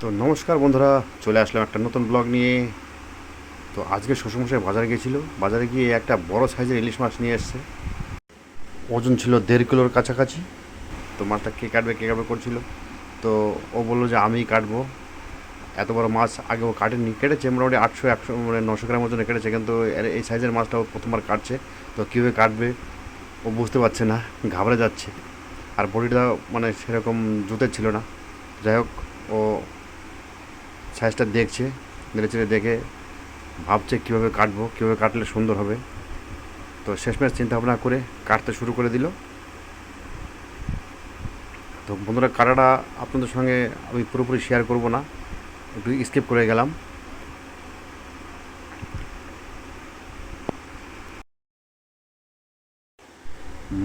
তো নমস্কার বন্ধুরা, চলে আসলাম একটা নতুন ব্লগ নিয়ে। তো আজকে শ্বশুরমশাই বাজারে গিয়েছিল। বাজারে গিয়ে একটা বড় সাইজের ইলিশ মাছ নিয়ে এসছে। ওজন ছিল দেড় কিলোর কাছাকাছি। তো মাছটা কে কাটবে কে কাটবে করছিল। তো ও বলল যে আমিই কাটবো। এত বড় মাছ আগে ও কাটেনি, কেটেছে মোটামুটি আটশো, একশো মানে নশো গ্রাম ওজনে কেটেছে। কিন্তু এই সাইজের মাছটা ও প্রথমবার কাটছে। তো কীভাবে কাটবে, ও বুঝতে পারছে না, ঘাবড়ে যাচ্ছে। আর বডিটা মানে সেরকম জুতের ছিল না। যাই হোক, ও সাইজটা দেখছে, নেড়ে চেড়ে দেখে ভাবছে কীভাবে কাটবো, কীভাবে কাটলে সুন্দর হবে। তো শেষমেশ ভাবনা করে কাটতে শুরু করে দিল। তো বন্ধুরা কাটাটা আপনাদের সঙ্গে আমি পুরোপুরি শেয়ার করব না, একটু স্কিপ করে গেলাম।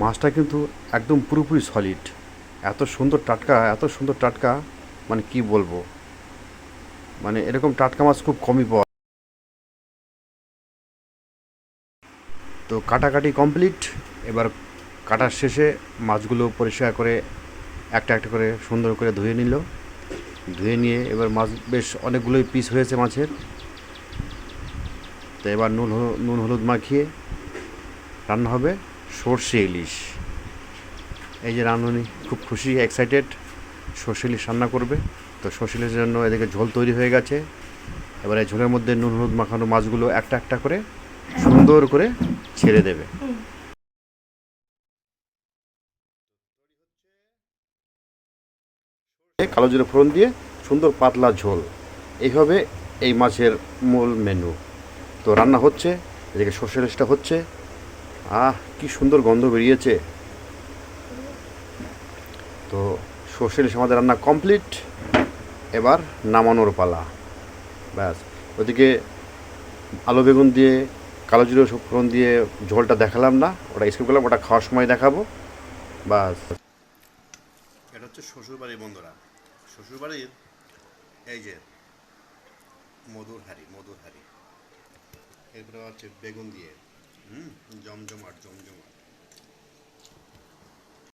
মাছটা কিন্তু একদম পুরোপুরি সলিড এত সুন্দর টাটকা, এত সুন্দর টাটকা মানে কি বলব? মানে এরকম টাটকা মাছ খুব কমই পাওয়া তো কাটাকাটি কমপ্লিট, এবার কাটার শেষে মাছগুলো পরিষ্কার করে একটা একটা করে সুন্দর করে ধুয়ে নিল। ধুয়ে নিয়ে এবার মাছ বেশ অনেকগুলোই পিস হয়েছে মাছের। তো এবার নুন নুন হলুদ মাখিয়ে রান্না হবে সর্ষে ইলিশ। এই যে রাঁধুনি, খুব খুশি এক্সাইটেড সর্ষে ইলিশ রান্না করবে। তো সর্ষে ইলিশের জন্য এদিকে ঝোল তৈরি হয়ে গেছে। এবারে ঝোলের মধ্যে নুন, হলুদ মাখানো মাছগুলো একটা একটা করে সুন্দর করে ছেড়ে দেবে। কালো জিরে ফোড়ন দিয়ে সুন্দর পাতলা ঝোল। এইভাবে এই মাছের মূল মেনু তো রান্না হচ্ছে, এদিকে সর্ষে ইলিশটা হচ্ছে। আহ, কি সুন্দর গন্ধ বেরিয়েছে। তো সর্ষে ইলিশ আমাদের রান্না কমপ্লিট। এবার নামানোর পালা। ব্যাস। ওদিকে আলু বেগুন দিয়ে, কালো জিরে ফোড়ন দিয়ে ঝোলটা দেখালাম না, ওটা স্কিপ করলাম, ওটা খাওয়ার সময় দেখাবো। বাস এটা হচ্ছে শ্বশুরবাড়ির বন্ধুরা। শ্বশুরবাড়ির এই যে মধুর হাড়ি মধুর হাড়ি। এরপরে হচ্ছে বেগুন দিয়ে। হুম, জমজমাট জমজমাট।